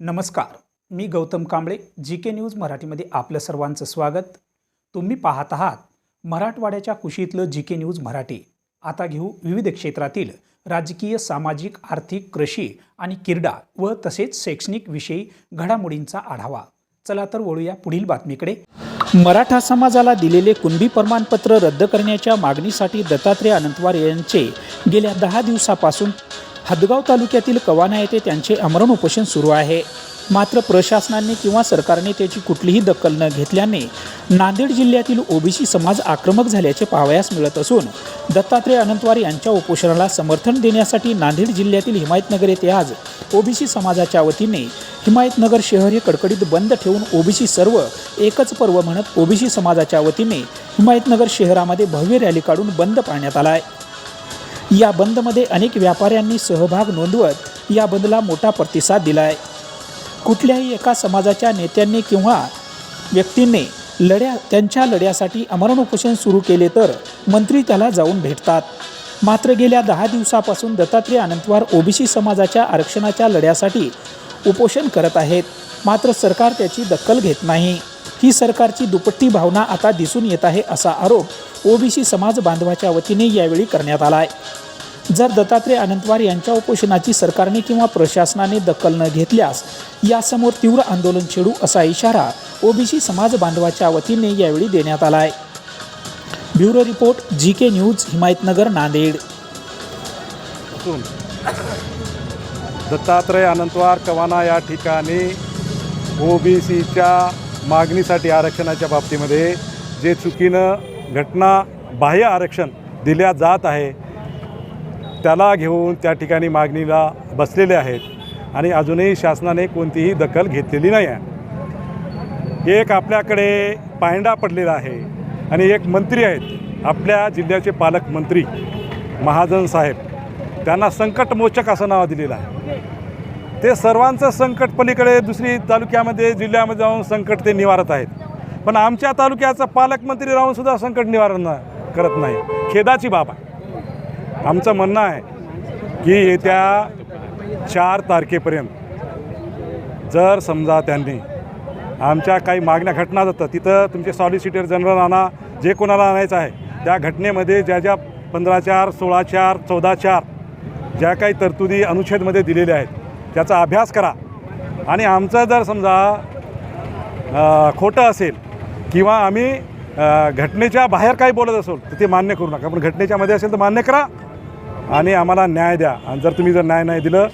नमस्कार मी Gautam Kamble G K news मराठीमध्ये आपलं सर्वांचं स्वागत. तुम्ही पाहत आहात मराठवाड्याच्या कुशीतलं जी के न्यूज मराठी. आता घेऊ विविध क्षेत्रातील राजकीय सामाजिक आर्थिक कृषी आणि क्रीडा व तसेच शैक्षणिक विषयी घडामोडींचा आढावा. चला तर वळूया पुढील बातमीकडे. मराठा समाजाला दिलेले कुणबी प्रमाणपत्र रद्द करण्याच्या मागणीसाठी दत्तात्रय अनंतवार यांचे गेल्या दहा दिवसापासून हदगाव तालुक्यातील कवाना येथे त्यांचे आमरण उपोषण सुरू आहे. मात्र प्रशासनाने किंवा सरकारने त्याची कुठलीही दखल न घेतल्याने नांदेड जिल्ह्यातील ओबीसी समाज आक्रमक झाल्याचे पाहावयास मिळत असून दत्तात्रय अनंतवार यांच्या उपोषणाला समर्थन देण्यासाठी नांदेड जिल्ह्यातील हिमायतनगर येथे आज ओबीसी समाजाच्या वतीने हिमायतनगर शहर हे कडकडीत बंद ठेवून ओबीसी सर्व एकच पर्व म्हणत ओबीसी समाजाच्या वतीने हिमायतनगर शहरामध्ये भव्य रॅली काढून बंद पाळण्यात आला आहे. या बंदमध्ये अनेक व्यापाऱ्यांनी सहभाग नोंदवत या बंदला मोठा प्रतिसाद दिला आहे कुठल्याही एका समाजाच्या नेत्यांनी किंवा व्यक्तींनी लढ्या त्यांच्या लढ्यासाठी अमरण उपोषण सुरू केले तर मंत्री त्याला जाऊन भेटतात. मात्र गेल्या दहा दिवसापासून दत्तात्रय अनंतवार ओबीसी समाजाच्या आरक्षणाच्या लढ्यासाठी उपोषण करत आहेत. मात्र सरकार त्याची दखल घेत नाही. ही सरकारची दुपट्टी भावना आता दिसून येत आहे असा आरोप ओबीसी समाज बांधवाच्या वतीने यावेळी करण्यात आला आहे जर दत्तात्रय अनंतवार यांच्या उपोषणाची सरकारने किंवा प्रशासनाने दखल न घेतल्यास यासमोर तीव्र आंदोलन छेडू असा इशारा ओबीसी समाज बांधवाच्या वतीने यावेळी देण्यात आला आहे bureau report G K news Himayatnagar Nanded. Dattatray Anantwar कवाना या ठिकाणी ओबीसीच्या मागणीसाठी आरक्षणाच्या बाबतीमध्ये जे चुकीनं घटना बाह्य आरक्षण दिल्या जात आहे त्याला घेऊन त्या ठिकाणी मागणीला बसलेले आहेत आणि अजूनही शासनाने कोणतीही दखल घेतलेली नाही आहे. एक आपल्याकडे पायंडा पडलेला आहे आणि एक मंत्री आहेत. आपल्या जिल्ह्याचे पालकमंत्री महाजन साहेब त्यांना संकटमोचक असं नाव दिलेलं आहे. ते सर्वांचं संकट पलीकडे दुसरी तालुक्यामध्ये जिल्ह्यामध्ये जाऊन संकट ते निवारत आहेत. पण आमच्या तालुक्याचा पालकमंत्री राहूनसुद्धा संकट निवारण करत नाही. खेदाची बाब आहे. आमचं म्हणणं आहे की येत्या चार तारखेपर्यंत जर समजा त्यांनी आमच्या काही मागण्या घटना जातात तिथं तुमचे सॉलिसिटर जनरल आणा जे कोणाला आणायचं आहे त्या घटनेमध्ये ज्या ज्या पंधरा चार सोळा चार चौदा चार ज्या काही तरतुदी अनुच्छेदमध्ये दिलेल्या आहेत त्याचा अभ्यास करा. आणि आमचं जर समजा खोटं असेल किंवा आम्ही घटनेच्या बाहेर काही बोलत असेल तर ते मान्य करू नका. पण घटनेच्यामध्ये असेल तर मान्य करा. आणि आम्हाला न्याय द्या. आणि जर तुम्ही जर न्याय नाही दिलं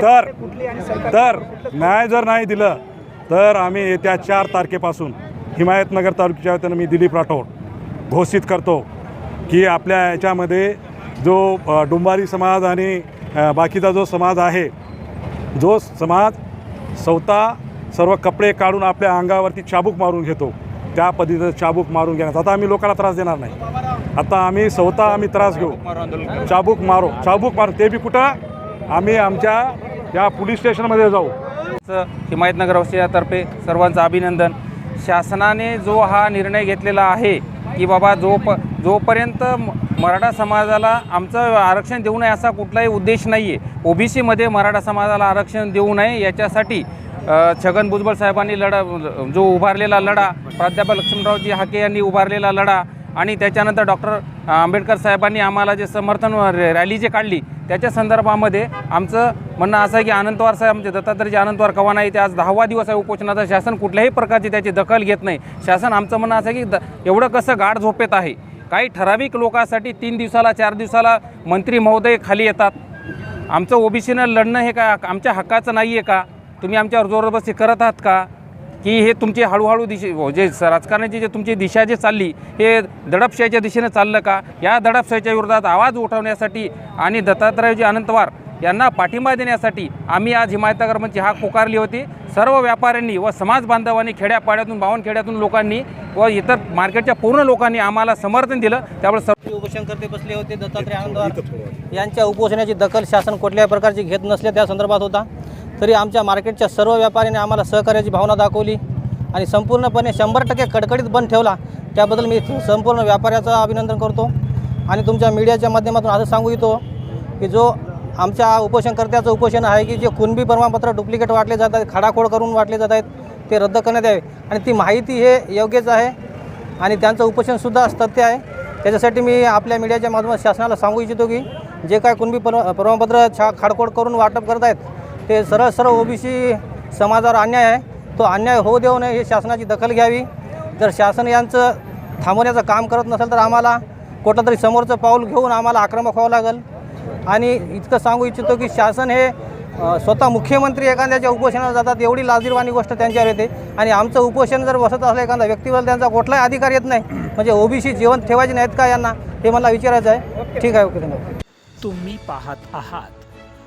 तर तर न्याय जर नाही दिलं तर आम्ही येत्या चार तारखेपासून हिमायतनगर तालुक्याच्या वतीनं मी दिलीप राठोड घोषित करतो की आपल्या याच्यामध्ये जो डुंबारी समाज आणि बाकीचा जो समाज आहे जो समाज स्वतः सर्व कपडे काढून आपल्या अंगावरती चाबूक मारून घेतो त्या पद्धतीचं चाबूक मारून घेण्याचा आता आम्ही लोकांना त्रास देणार नाही. आता आम्ही स्वतः आम्ही त्रास घेऊ. चाबूक मारो. चाबूक मारू. ते बी कुठं? आम्ही आमच्या या पोलीस स्टेशनमध्ये जाऊ. हिमायतनगर औषधातर्फे सर्वांचं अभिनंदन. शासनाने जो हा निर्णय घेतलेला आहे की बाबा जो प जोपर्यंत मराठा समाजाला आमचं आरक्षण देऊ नये असा कुठलाही उद्देश नाही आहे ओबीसीमध्ये मराठा समाजाला आरक्षण देऊ नये याच्यासाठी छगन भुजबळ साहेबांनी लढा जो उभारलेला लढा प्राध्यापक लक्ष्मणरावजी हाके यांनी उभारलेला लढा आणि त्याच्यानंतर डॉक्टर आंबेडकर साहेबांनी आम्हाला जे समर्थन रॅली जे काढली त्याच्या संदर्भामध्ये आमचं म्हणणं असं आहे की अनंतवार साहेब आमचे दत्तात्रयजी कवा नाही ते आज दहावा दिवस आहे उपोषणाचा शासन कुठल्याही प्रकारची त्याची दखल घेत नाही. शासन आमचं म्हणणं असं आहे की द एवढं कसं गाढ झोपेत आहे. काही ठराविक लोकांसाठी तीन दिवसाला चार दिवसाला मंत्री महोदय खाली येतात. आमचं ओबीसीनं लढणं हे का आमच्या हक्काचं नाही आहे का? तुम्ही आमच्यावर जोरबस्ती करत आहात का? की हे तुमची हळूहळू दिशे हो, जे राजकारणाची जे तुमची दिशा जे चालली हे दडपशाहीच्या दिशेनं चाललं का? या दडपशाहीच्या विरोधात आवाज उठवण्यासाठी आणि दत्तात्रयजी अनंतवार यांना पाठिंबा देण्यासाठी आम्ही आज हिमायतनगरमध्ये हाक पुकारली होती. सर्व व्यापाऱ्यांनी व समाज बांधवांनी खेड्यापाड्यातून बावनखेड्यातून लोकांनी व इतर मार्केटच्या पूर्ण लोकांनी आम्हाला समर्थन दिलं. त्यामुळे सर्व उपोषणकर्ते बसले होते दत्तात्रय आनंदवार यांच्या उपोषणाची दखल शासन कुठल्याही प्रकारची घेत नसल्या त्या संदर्भात होता. तरी आमच्या मार्केटच्या सर्व व्यापाऱ्यांनी आम्हाला सहकार्याची भावना दाखवली आणि संपूर्णपणे शंभर टक्के कडकडीत बंद ठेवला. त्याबद्दल मी संपूर्ण व्यापाऱ्याचं अभिनंदन करतो. आणि तुमच्या मीडियाच्या माध्यमातून असं सांगू इच्छितो की जो आमच्या उपोषणकर्त्याचं उपोषण आहे की जे कुणबी प्रमाणपत्र डुप्लिकेट वाटले जात आहेत खाडाखोड करून वाटले जात आहेत ते रद्द करण्यात यावे. आणि ती माहिती हे योग्यच आहे. आणि त्यांचं उपोषणसुद्धा सत्य आहे. त्याच्यासाठी मी आपल्या मीडियाच्या माध्यमात शासनाला सांगू इच्छितो की जे काय कुणबी पर प्रमाणपत्र छा खाडखोड करून वाटप करत आहेत ते सरळ सरळ ओबीसी समाजावर अन्याय आहे. तो अन्याय होऊ देऊ नये हे शासनाची दखल घ्यावी. जर शासन यांचं थांबवण्याचं काम करत नसेल तर आम्हाला कुठलं तरी समोरचं पाऊल घेऊन आम्हाला आक्रमक व्हावं लागेल. आणि इतकं सांगू इच्छितो की शासन हे स्वतः मुख्यमंत्री एखाद्याच्या उपोषणाला जातात एवढी लाजीरवाणी गोष्ट त्यांच्यावर येते. आणि आमचं उपोषण जर बसत असलं एखादा व्यक्तीवर त्यांचा कुठलाही अधिकार येत नाही. म्हणजे ओबीसी जीवन ठेवायचे नाहीत का यांना हे मला विचारायचं आहे. ठीक आहे ओके धन्यवाद. तुम्ही पाहत आहात